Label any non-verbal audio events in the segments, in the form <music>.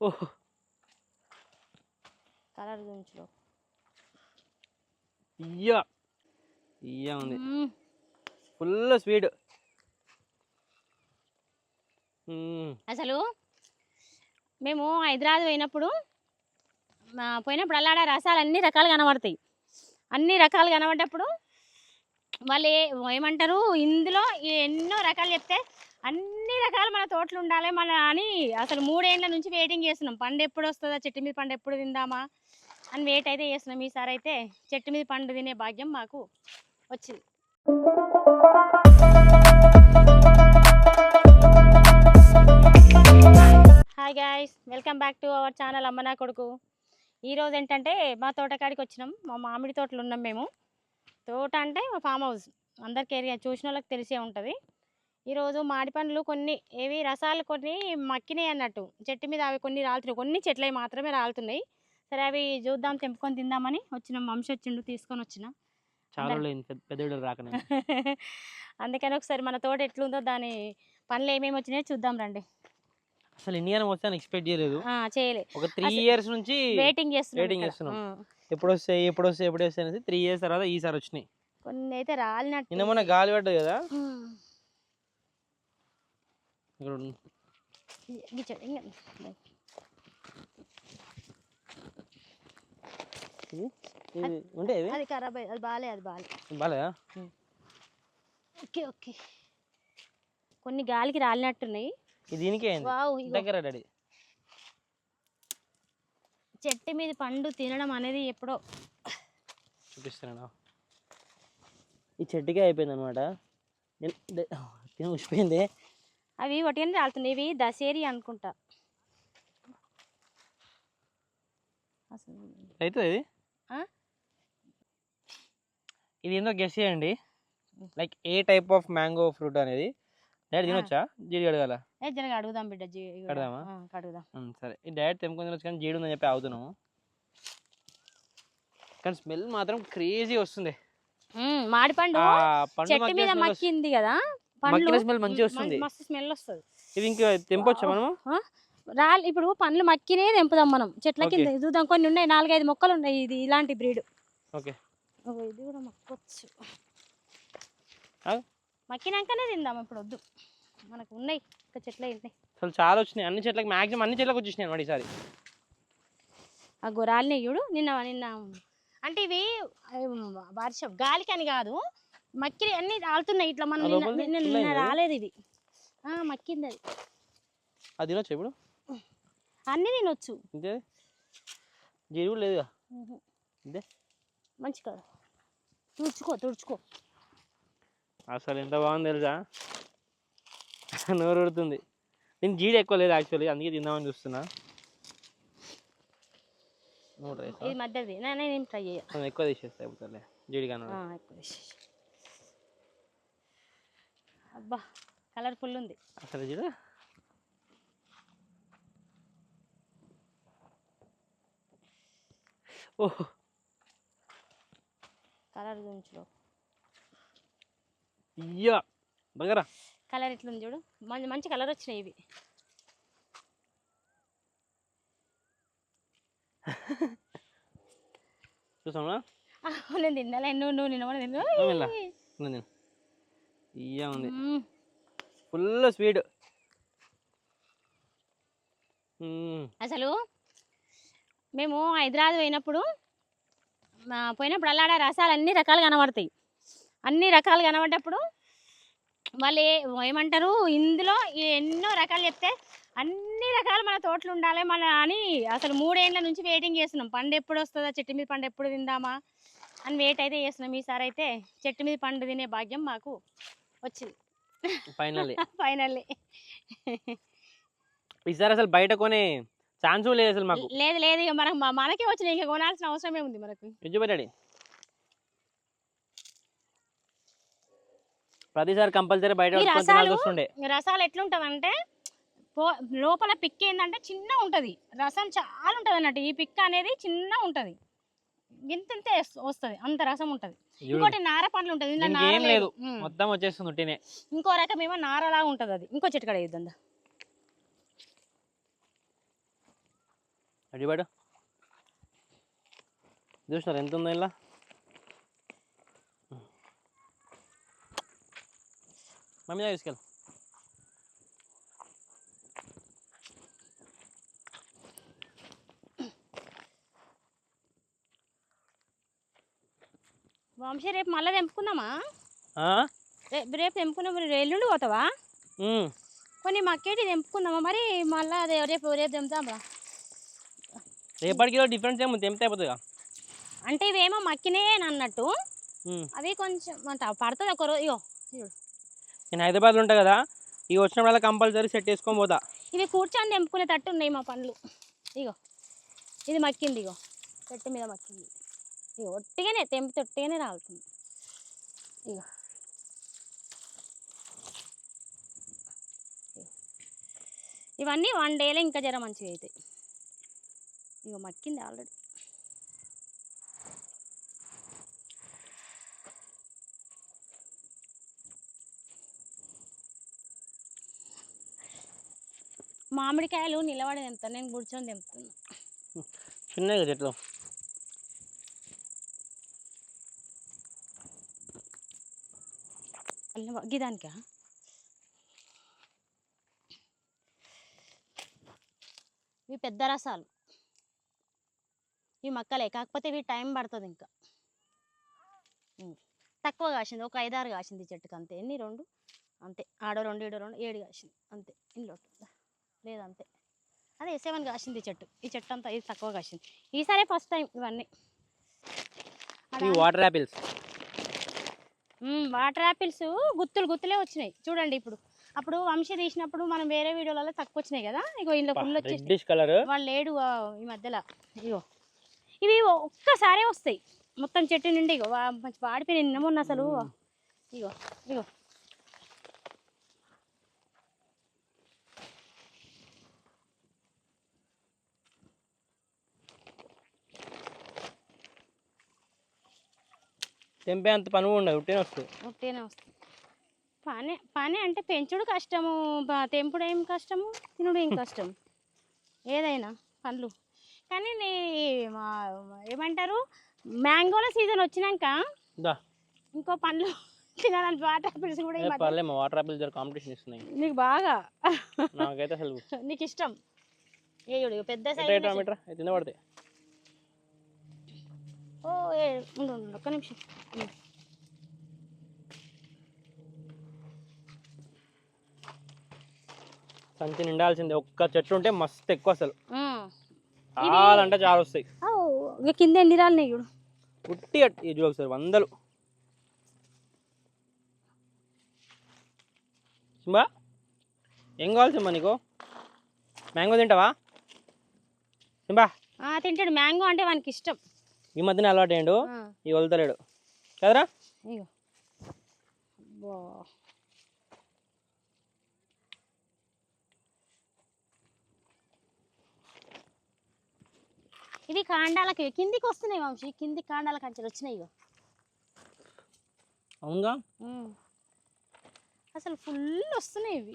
ఓహ్. Colour గురించి ఇయ్యా. ఇయ్యా ఉంది. ఫుల్ స్వీట్ అసలు మేము హైదరాబాద్ పోయినప్పుడు పోయినప్పుడు అల్లాడ రసాలు అన్ని రకాలు కనబడతాయి. అన్ని రకాలు కనబడ్డప్పుడు వాళ్ళు ఏమంటారు? ఇందులో ఎన్నో రకాలు చెప్తే అన్ని రకాలు మన తోటలు ఉండాలి మన అని అసలు మూడేళ్ళ నుంచి వెయిటింగ్ చేస్తున్నాం. పండు ఎప్పుడు వస్తుందా? చెట్టు మీద పండు ఎప్పుడు తిందామా? అని వెయిట్ అయితే చేస్తున్నాం. ఈసారి అయితే చెట్టు మీద పండు తినే భాగ్యం మాకు వచ్చింది. Hi guys welcome back to our channel అమ్మనా కొడుకు. ఈరోజు ఏంటంటే మా తోటకాడికి వచ్చినాం. మా మామిడి తోటలు ఉన్నాం మేము. తోట అంటే మా ఫామ్ హౌస్ అందరికి ఏరియా చూసిన వాళ్ళకి తెలిసే ఉంటుంది. ఈరోజు మామిడి పండ్లు కొన్ని ఏవి రసాలు కొన్ని మక్కినాయి అన్నట్టు. చెట్టు మీద అవి కొన్ని రాలుతున్నాయి కొన్ని చెట్లవి మాత్రమే రాలుతున్నాయి. సరే అవి చూద్దాం తెంపుకొని తిందామని వచ్చినాం వంశ వచ్చిండు తీసుకొని వచ్చినాం. <laughs> అందుకని ఒకసారి మన తోట ఎట్లుందో దాని పనులు ఏమేమి వచ్చినాయో చూద్దాం రండి. అసలు ఇండియన్ వస్తాను ఎక్స్పెక్ట్ చేయలేదు. ఆ, చేయలే. ఒక త్రీ ఇయర్స్ నుంచి వెయిటింగ్ చేస్తున్నాం ఇక్కడ. చేస్తున్నాం. ఎప్పుడు వస్తాయి ఎప్పుడు వస్తాయి ఎప్పుడు వస్తాయి అనేసి త్రీ ఇయర్స్ తర్వాత ఈసారి వచ్చినాయి. కొన్ని అయితే రాలినట్టు. నిన్న మొన్న గాలి పడ్డది కదా. ఇక్కడ. గిచ్చడు, ఇంక. ఇది ఇది ఉంటే ఇది అది ఖరాబ్ అయ్యి అది బాలే అది బాలే బాలేదా ఓకే ఓకే కొన్ని గాలికి రాలినట్టున్నాయి దీనికే వావ్ దగ్గర డాడీ చెట్టు మీద పండు తినడం అనేది ఎప్పుడో. చూపిస్తున్నాను ఈ చెట్టుకే అయిపోయింది అనమాట తిని ఉసిపోయింది అవి ఒకటి రాలుతున్నాయి. ఇవి దసేరి అనుకుంటా. అవుతుంది ఇది? ఆ? ఇది ఏందో గెస్ చేయండి. Like a type of mango fruit అనేది? డైరెక్ట్. తినొచ్చా? జీడి అడగాల ఏ జరగ అడుగుదాం బిడ్డ కడుగుదాం. ఉమ్, సరే. ఈ డైరెక్ట్ తెంపుకొని తినొచ్చు కానీ జీడి ఉందని చెప్పి ఆగుతున్నాము. కానీ స్మెల్ మాత్రం క్రేజీ వస్తుంది. ఉం, మాడి పండు ఆ పండు చెట్టు మీద. మక్కింది కదా? పండ్లు స్మెల్ వస్తుంది. మస్తు స్మెల్ వస్తుంది. ఇది ఇంకా తెంపొచ్చా మనము? రాలి ఇప్పుడు పండ్లు మక్కినే తెంపుదాం మనం. చెట్ల. కింద చూద్దాం కొన్ని ఉన్నాయి నాలుగైదు మొక్కలు ఉన్నాయి ఇది ఇలాంటి బ్రీడ్. ఓకే. ఇది కూడా మక్కొచ్చు. మక్కినాకనే తిందాం ఇప్పుడు వద్దు మనకు ఉన్నాయి ఇంకా చెట్ల ఉన్నాయి. అసలు చాలా వచ్చినాయి. అన్ని చెట్లకి మాక్సిమం అన్ని చెట్లకు వచ్చేసినాయి అనమాట ఈసారి. ఆ గొరాలని ఇయ్యుడు నిన్న నిన్న అంటే ఇవి వర్షం గాలికి అని కాదు. మక్కి అన్ని రాలుతున్నాయి ఇట్లా మనం నిన్న నిన్న-? రాలేదు ఇది. ఆ, మక్కింది అది. అది తినొచ్చు ఇప్పుడు? అన్నీ తినొచ్చు. ఇంతే? కూడా లేదుగా. ఇదే మంచి కదా. తుడుచుకో తుడుచుకో. అసలు ఎంత బాగుంది తెలుసా? <laughs> నోరు ఉడుతుంది నేను జీడి ఎక్కువ లేదు యాక్చువల్లీ అందుకే తిందామని చూస్తున్నా? ఇది మధ్యది. నే- నేనేం ట్రై ఎక్కువ తీసేస్తా ఇప్పుడు జీడి కాను ఎక్కువ వేసేసి. అబ్బా కలర్ఫుల్ ఉంది. అసలు జీడ ఓహ్ కలర్ ఇయ్యా దగ్గర కలర్ ఎట్లుంది చూడు? మంచి మంచి కలర్ వచ్చినాయి ఇవి. చూసామా ఆ, నేను తిన్నాలే. నువ్వు నువ్వు నిన్న ఇయ్యా ఉంది. ఫుల్ స్వీట్ అసలు మేము హైదరాబాద్ పోయినప్పుడు పోయినప్పుడు అల్లాడ రసాలు అన్ని రకాలు కనబడతాయి. అన్ని రకాలు కనబడ్డప్పుడు వాళ్ళు ఏమంటారు? ఇందులో ఎన్నో రకాలు చెప్తే అన్ని రకాలు మన తోటలు ఉండాలి మన అని అసలు మూడేళ్ళ నుంచి వెయిటింగ్ చేస్తున్నాం. పండు ఎప్పుడు వస్తుందా? చెట్టు మీద పండు ఎప్పుడు తిందామా? అని వెయిట్ అయితే చేస్తున్నాం. ఈసారి అయితే చెట్టు మీద పండు తినే భాగ్యం మాకు. వచ్చింది. ఫైనల్లీ <laughs> ఫైనల్లీ ఈసారి అసలు బయట కొనే ఛాన్స్ లేదు అసలు మాకు. లేదు లేదు ఇక మనకు మనకే వచ్చినాయి ఇంకా కొనాల్సిన అవసరమే ఉంది మనకు. పెట్టాడి ప్రతిసారి కంపల్సరీ బయట వస్తుండే రసాలు ఎట్లుంటదంటే పో లోపల పిక్ ఏంటంటే చిన్న ఉంటది రసం చాలా ఉంటది అన్నట్టు ఈ పిక్ అనేది చిన్న ఉంటది గింతంతే వస్తుంది. అంత రసం ఉంటది. ఇంకోటి నార పండ్లు ఉంటది. ఇందులో దీనికి నార ఏం లేదు. మొత్తం వచ్చేస్తుంది ఉట్టినే. ఇంకో రకం ఏమో నారలాగా ఉంటది అది. ఇంకో చెట్టు కడ వేద్దాం అడిబాడు చూసినారు ఎంత ఉందో ఇలా మమ్మీ తీసుకెళ్ళి. వంశీ రేపు మళ్ళీ తెంపుకుందామా? రేపు రేపు తెంపుకున్నాం మరి ఎల్లుండి పోతావా. కొన్ని మక్కేటి తెంపుకుందామా? మరి మళ్ళీ అదే రేపు రేపు తెంపుదామా రేపటికి డిఫరెన్స్ ఏమో తెంపితే అయిపోతుందిగా. అంటే ఇవేమో మక్కినే అన్నట్టు. అవి కొంచెం అంట పడుతుంది ఒక రోజు నేను హైదరాబాద్లో ఉంటా కదా ఇక వచ్చినప్పుడల్లా కంపల్సరీ సెట్ చేసుకొని పోతా. ఇవి కూర్చొని తెంపుకునేటట్టు ఉన్నాయి మా పండ్లు. ఇగో ఇది మక్కింది ఇగో చెట్టు మీద మక్కింది. ఇగో ఒట్టిగానే తెంపితే ఒట్టిగానే రాలుతుంది. ఇక ఇవన్నీ వన్ డేలో ఇంకా జర మంచిగా అవుతాయి ఇగో మక్కింది ఆల్రెడీ. మామిడికాయలు నిలబడి తెంపుతాను నేను కూర్చొని తెంపుతున్నా. చిన్నగా చెట్లు అల్లం గిదానికా? ఇవి పెద్ద రసాలు. ఈ మక్కలే కాకపోతే ఇవి టైం పడుతుంది ఇంకా. తక్కువ కాసింది ఒక ఐదారు కాసింది ఈ చెట్టుకి అంతే. ఎన్ని? రెండు? అంతే. ఆడో రెండు ఈడో రెండు ఏడు కాసింది. అంతే. ఇంట్లో లేదు అంతే అదే సెవెన్ కాసింది ఈ చెట్టు. ఈ చెట్టు అంతా ఇది తక్కువ కాసింది. ఈసారి ఫస్ట్ టైం ఇవన్నీ. వాటర్ యాపిల్స్ వాటర్ యాపిల్స్ గుత్తులు గుత్తులే వచ్చినాయి. చూడండి ఇప్పుడు. అప్పుడు వంశీ తీసినప్పుడు మనం వేరే వీడియోలలో తక్కువ వచ్చినాయి కదా? ఇగో ఇంట్లో ఫుల్ వచ్చేసి కలర్ వాళ్ళు లేడు ఈ మధ్యలో. ఇగో. ఇవి ఒక్కసారే వస్తాయి. మొత్తం చెట్టు నిండి ఇగో. మంచి వాడిపోయిన నిన్న మొన్న అసలు. ఇగో ఇగో. తెంపే అంత పని ఉండదు ఉట్టినే వస్తుంది. ఒకటేనే వస్తుంది. పని పని అంటే పెంచుడు కష్టము తెంపుడు ఏం కష్టము తినుడు ఏం కష్టం ఏదైనా పండ్లు కానీ నీ ఏమంటారు మ్యాంగోల సీజన్ వచ్చినాక ఇంకో పండ్లు తినాలని వాటర్ యాపిల్స్ కూడా ఈ ఏ మధ్య పర్లే మా వాటర్ దగ్గర కాంపిటీషన్ ఇస్తున్నాయి. నీకు బాగా? నాకైతే అసలు నీకు ఇష్టం. ఏ పెద్ద సైజ్ పడతాయి ఓ ఏ ఉండు ఒక్క నిమిషం. సంచి నిండాల్సిందే. ఒక్క చెట్టు ఉంటే మస్తు ఎక్కువ అసలు. చాలా అంటే చాలా వస్తాయి. కింద ఎన్ని రాలినాయి చూడు. అట్- ఇది ఒకసారి వందలు. సింబా ఏం కావాలి సింబా నీకు? మ్యాంగో తింటావా? సింబా. ఆ, తింటాడు. మ్యాంగో అంటే వానికి ఇష్టం. ఈ మధ్యన అలవాటు అయ్యిండు ఈ వదులుతలేడు. కదరా. ఇవి కాండాలకి. కిందికి వస్తున్నాయి వంశీ. కింది కాండాల కంచెలు వచ్చినాయి ఇగో. అవునుగా. అసలు ఫుల్ వస్తున్నాయి ఇవి.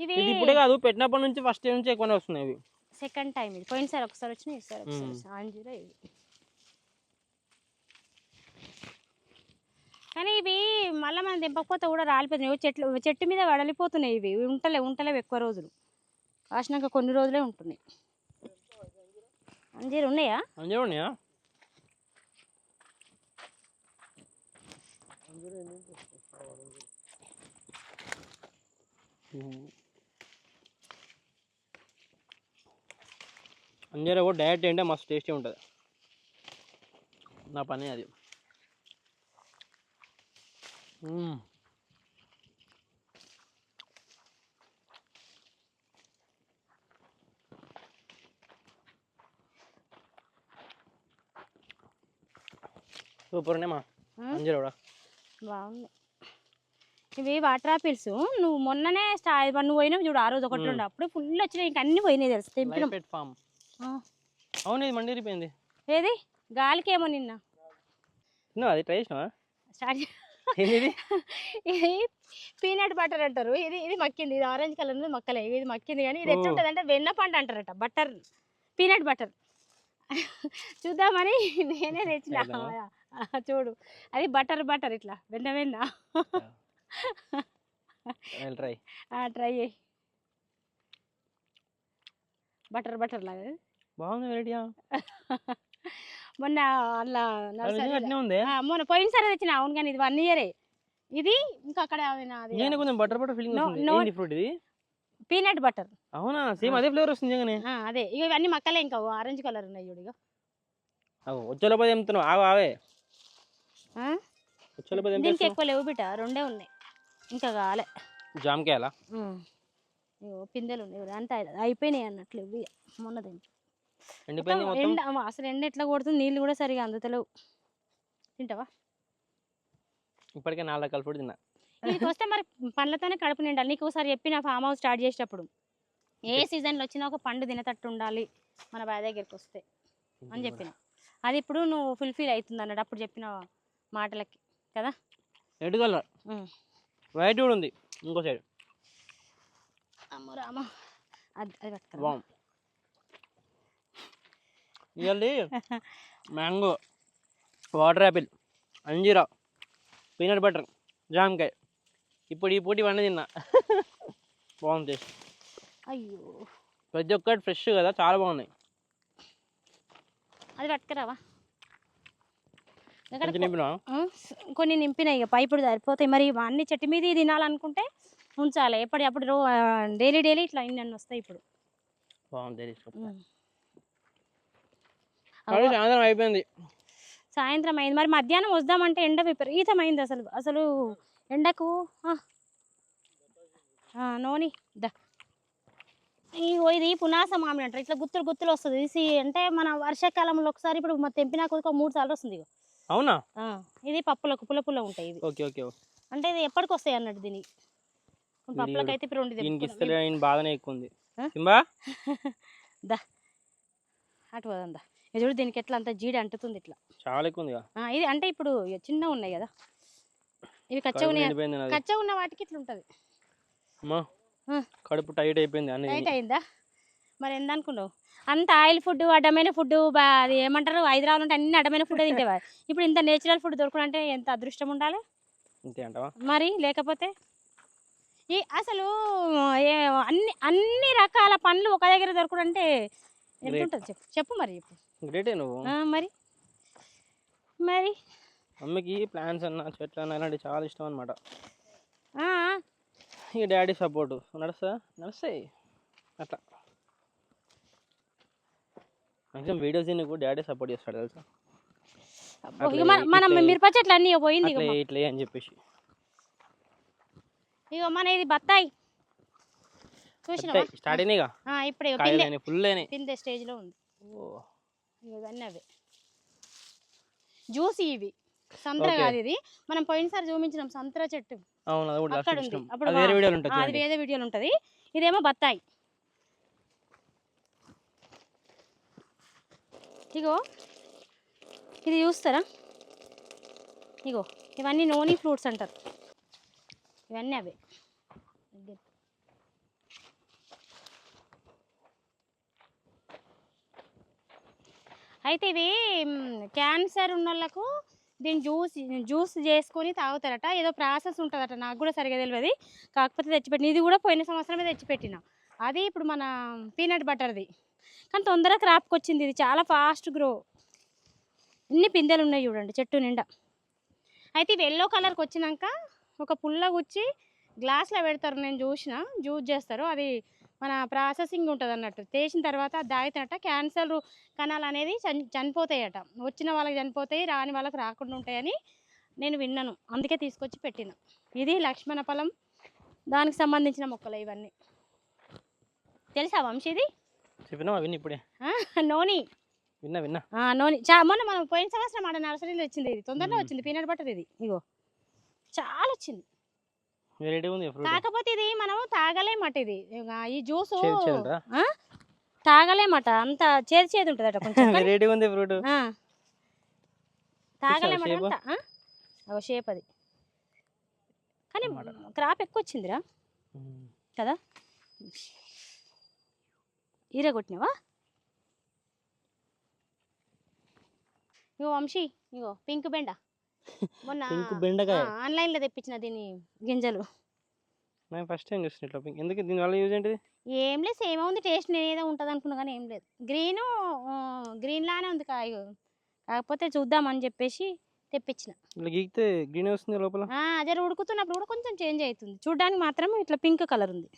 ఇవి ఇది ఇప్పుడే కాదు పెట్టినప్పటి నుంచి ఫస్ట్ నుంచి ఎక్కువనే వస్తున్నాయి ఇవి. సెకండ్ టైం ఇది. పోయినసారి ఒకసారి వచ్చినాయి ఈసారి ఒకసారి మ్మ్. వచ్చినాయి. అంజూరా ఇవి కానీ ఇవి మళ్ళీ మనం దింపకపోతే కూడా రాలిపోతున్నాయి. చెట్లు చెట్టు మీద వడలిపోతున్నాయి ఇవి. ఇవి ఉంటలే ఉంటలేవు ఎక్కువ రోజులు. కాసినాక కొన్ని రోజులే ఉంటున్నాయి. అంజీరు ఉన్నాయా? అంజూరు ఉన్నాయా? అంజూర కూడా డైరెక్ట్ ఏంటంటే మస్తు టేస్టీ ఉంటుంది. నా పని అది. సూపర్ ఉన్నాయమ్మా. అంజూర కూడా. బాగుంది. ఇవి వాటర్ ఆపిల్స్. నువ్వు మొన్ననే స్టా నువ్వు పోయినావు చూడు ఆ రోజు ఒకటి. రెండు. అప్పుడు ఫుల్ వచ్చినాయి. ఇంకా అన్ని పోయినాయి తెలుసు? తెంపినాం. అవును ఇది మండిరిపోయింది. ఏది? గాలికేమో నిన్న. తిన్నావా? అది ట్రై చేసినావా? స్టార్ట్ <laughs> ఇది పీనట్ బటర్ అంటారు. ఇది ఇది మక్కింది. ఇది ఆరెంజ్ కలర్ ఉంది మక్కలే. ఇది మక్కింది కానీ ఇది. ఎట్లుంటుంది అంటే వెన్న పండు అంటారట బటర్. Peanut butter. <laughs> చూద్దామని నేనే తెచ్చిన. చూడు. అది బటర్ బటర్ ఇట్లా వెన్న వెన్న. <laughs> ట్రై. ట్రై చేయి. బటర్ బటర్ లాగా. బాగుంది వెరైటీగా <laughs> మొన్న అలా మొన్న పోయినసారి తెచ్చిన. అవును కానీ ఇది వన్ ఇయరే ఇది ఇంకా అక్కడ నేను కొంచెం బటర్ బటర్ ఫీలింగ్ వస్తుంది. ఫ్రూట్ ఇది? పీనట్ బటర్ అవునా? సేమ్ అదే ఫ్లేవర్ వస్తుంది నిజంగానే. అదే. ఇక ఇవన్నీ మక్కలే ఇంకా. ఆరెంజ్ కలర్ ఉన్నాయి చూడు అవు వచ్చేలోపది ఏముతున్నావు ఆవు. ఆవే? వచ్చేలోపది దీనికి ఎక్కువ లేవు బిడ్డ. రెండే ఉన్నాయి. ఇంకా కాలే. జామకాయలా? పిందెలు ఉన్నాయి ఇవి అంతా అయిపోయినాయి అన్నట్లు ఇవి మొన్న తింటే ఎండిపోయింది మొత్తం. ఎండ అమ్మ, అసలు ఎండ ఎట్లా కొడుతుంది నీళ్ళు కూడా సరిగా అందుతలేవు. తింటావా? ఇప్పటికే నాలుగు రకాల తిన్నా. వీటికి వస్తే మరి పండ్లతోనే కడుపు నిండాలి. నీకు ఒకసారి చెప్పిన ఫామ్ హౌస్ స్టార్ట్ చేసేటప్పుడు. ఏ సీజన్లో వచ్చినా ఒక పండు తినేటట్టు ఉండాలి మన బావి దగ్గరికి వస్తే అని చెప్పిన. అది ఇప్పుడు నువ్వు ఫుల్ఫిల్ అవుతుంది అన్నట్టు అప్పుడు చెప్పిన మాటలకి. కదా? Red colour. వైట్ కూడా ఉంది. ఇంకో సైడ్ అమ్మో రామ. అది అది. ఇవల్లి మ్యాంగో వాటర్ యాపిల్ అంజీరా పీనట్ బటర్ జామకాయ. ఇప్పుడు ఈ పూటి ఇవన్నీ తిన్నా. బాగుంది అయ్యో. ప్రతి ఒక్కటి ఫ్రెష్ కదా చాలా బాగున్నాయి. అది పట్టుకురావా? కొన్ని నింపినాయి ఇక పైపుడు సరిపోతాయి. మరి అన్ని చెట్టు మీద తినాలనుకుంటే ఉంచాలి. ఎప్పటి అప్పుడు డైలీ డైలీ ఇట్లా ఇన్ని అన్ని వస్తాయి ఇప్పుడు. బాగుంది సాయంత్రం అయిపోయింది. సాయంత్రం అయింది. మరి మధ్యాహ్నం వద్దామంటే ఎండ విపరీతమైంది అసలు అసలు ఎండకు. నోని దా. ఇది పునాస మామిడి అంటారు. ఇట్లా గుత్తులు గుత్తులు వస్తుంది. ఇది అంటే మన వర్షాకాలంలో ఒకసారి ఇప్పుడు మా తెంపినాక ఒక మూడు సార్లు వస్తుంది అవునా? ఇది పప్పులకు పుల్ల పుల్ల ఉంటాయి ఇవి. ఓకే ఓకే అంటే ఇది ఎప్పటికి వస్తాయి అన్నట్టు దీనికి వీడి పప్పులకు అయితే ఇప్పుడు రెండు ఆయన బాధనే ఎక్కువ ఉంది. దా. <laughs> అటు పోదా ఇది చూడు దీనికి ఎట్లా అంత జీడి అంటుతుంది ఇట్లా. చాలా ఎక్కువ ఇది అంటే ఇప్పుడు చిన్నగా ఉన్నాయి కదా. ఇవి కచ్చ ఉన్నాయి? కచ్చ ఉన్న వాటికి ఇట్లా ఉంటుంది. కడుపు టైట్ అయిపోయింది టైట్. అయిందా? మరి ఎంత అనుకున్నావు? అంత ఆయిల్ ఫుడ్ అడ్డమైన ఫుడ్ అది ఏమంటారు? హైదరాబాద్ ఉంటే అన్ని అడ్డమైన ఫుడ్ తింటేవా? ఇప్పుడు ఇంత నేచురల్ ఫుడ్ దొరకడం అంటే ఎంత అదృష్టం ఉండాలి? మరి లేకపోతే? ఈ అసలు ఏ అన్ని అన్ని రకాల పండ్లు ఒక దగ్గర దొరకడం అంటే ఎంత. ఉంటుంది చెప్పు? చెప్పు మరి చెప్పు. గ్రేటే నువ్వు. మరి? మరి? మమ్మీకి ప్లాన్స్ అన్న చెట్లు అన్న ఇలాంటివి చాలా ఇష్టం అనమాట ఆ, ఇక డాడీ సపోర్ట్ నడుస్తా నడుస్తాయి. అట్లా. మ్యాక్సిమం వీడియోస్ నీకు డాడీ సపోర్ట్ చేస్తాడు తెలుసా? మన మిరప చెట్లు అన్నీ పోయింది ఇట్లా అని చెప్పేసి. ఇక మన ఇది బత్తాయి. చూసినావా? స్టార్ట్ అయినాయిగా ఇప్పుడు ఫుల్ అయినాయి స్టేజ్లో ఉంది. ఓ, ఇవన్నీ అవే. జ్యూస్ ఇవి. సంత్ర. కాదు ఇది. మనం పోయినసారి చూపించినాం సంత్ర చెట్టు. అక్కడ ఉంది. అప్పుడు అది. వేరే వీడియోలు ఉంటుంది. ఇదేమో బత్తాయి. ఇగో ఇది చూస్తారా? ఇగో ఇవన్నీ నోని ఫ్రూట్స్ అంటారు. ఇవన్నీ అవే. అయితే ఇవి క్యాన్సర్ ఉన్న వాళ్ళకు దీన్ని జ్యూస్ జ్యూస్ చేసుకొని తాగుతారట. ఏదో ప్రాసెస్ ఉంటుందట. నాకు కూడా సరిగా తెలియదు కాకపోతే తెచ్చిపెట్టిన ఇది కూడా పోయిన సంవత్సరమే తెచ్చిపెట్టిన. అది ఇప్పుడు మన పీనట్ బటర్ది. కానీ తొందరగా క్రాప్కి వచ్చింది ఇది. చాలా ఫాస్ట్ గ్రో. ఇన్ని పిందెలు ఉన్నాయి చూడండి చెట్టు నిండా. అయితే ఇవి ఎల్లో కలర్కి వచ్చినాక ఒక పుల్ల గుచ్చి గ్లాస్లో పెడతారు. నేను చూసిన జ్యూస్ చేస్తారు. అది మన ప్రాసెసింగ్ ఉంటుంది అన్నట్టు తీసిన తర్వాత అది తాగితేనట క్యాన్సర్ కణాలు అనేది చని చనిపోతాయట. వచ్చిన వాళ్ళకి చనిపోతాయి రాని వాళ్ళకి రాకుండా ఉంటాయని నేను విన్నాను. అందుకే తీసుకొచ్చి పెట్టిన. ఇది లక్ష్మణ ఫలం. దానికి సంబంధించిన మొక్కలు ఇవన్నీ. తెలుసా వంశీ ఇది? చెప్పినావా? విని ఇప్పుడే. నోని. విన్నా విన్నా. నోని. చా మొన్న మనం పోయిన సంవత్సరం ఆడ నర్సరీలో వచ్చింది ఇది. తొందరలో. వచ్చింది. పీనట్ బటర్ ఇది. ఇగో. చాలా వచ్చింది. వెరైటీ ఉంది ఫ్రూట్. కాకపోతే ఇది మనం తాగలేమట ఇది. ఈ జ్యూస్ తాగలేమట. అంత చేదు చేదు ఉంటుందట కొంచెం. <laughs> వెరైటీ ఉంది ఫ్రూట్. తాగలేమట? అగో షేప్ అది. కానీ. క్రాప్ ఎక్కువ వచ్చిందిరా. కదా? ఈరగొట్టినావా ఇగో వంశీ ఇగో పింక్ బెండ. పింక్ బెండకాయ. ఆ, ఆన్లైన్లో తెప్పించిన దీని గింజలు. నేను ఫస్ట్ టైం చూస్తున్నా ఇట్లా పింక్. ఎందుకు దీనివల్ల యూజ్ ఏంటిది? ఏం లేదు సేమ్ ఉంది టేస్ట్ నేనేదో ఉంటుంది అనుకున్నా కానీ ఏం లేదు. గ్రీన్ గ్రీన్ లానే ఉంది కాయ. కాకపోతే చూద్దామని చెప్పేసి తెప్పించిన. ఇట్లా గీకితే గ్రీన్ వస్తుంది లోపల? జర ఉడుకుతున్నప్పుడు కూడా కొంచెం చేంజ్ అవుతుంది. చూడడానికి మాత్రం ఇట్లా పింక్ కలర్ ఉంది.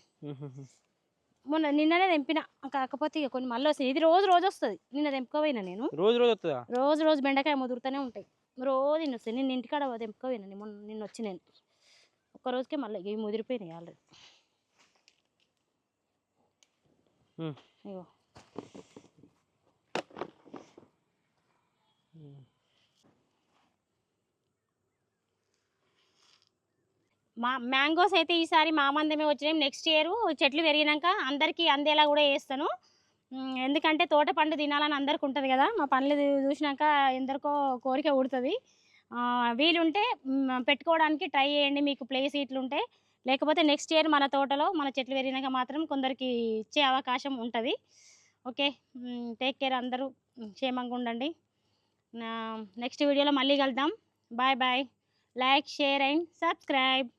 మొన్న నిన్ననే తెంపిన. కాకపోతే ఇక కొన్ని మళ్ళీ వస్తాయి. ఇది రోజు రోజు వస్తుంది. నిన్న తెంపుకోపోయినా నేను. రోజు రోజు వస్తుందా? రోజు రోజు బెండకాయ ముదురుతూనే ఉంటాయి. రోజు నిన్న వస్తాయి నిన్న ఇంటికాడ తెంపుకోపోయినా నేను మొన్న నిన్న వచ్చి నేను. ఒక్క రోజుకే మళ్ళీ ఇవి ముదిరిపోయినాయి ఆల్రెడీ. ఇగో. మా మ్యాంగోస్ అయితే ఈసారి మా మందమే వచ్చినాయి. నెక్స్ట్ ఇయర్ చెట్లు పెరిగినాక అందరికీ అందేలా కూడా వేస్తాను ఎందుకంటే తోట పండు తినాలని అందరికి ఉంటుంది కదా. మా పండ్లు చూసినాక ఎందరికో కోరిక ఉడుతుంది వీలుంటే పెట్టుకోవడానికి ట్రై చేయండి. మీకు ప్లేస్ ఇట్లుంటే లేకపోతే నెక్స్ట్ ఇయర్ మన తోటలో మన చెట్లు పెరిగినాక మాత్రం కొందరికి ఇచ్చే అవకాశం ఉంటుంది. ఓకే టేక్ కేర్ అందరూ క్షేమంగా ఉండండి. నెక్స్ట్ వీడియోలో మళ్ళీ కలుద్దాం. Bye bye. Like share and subscribe.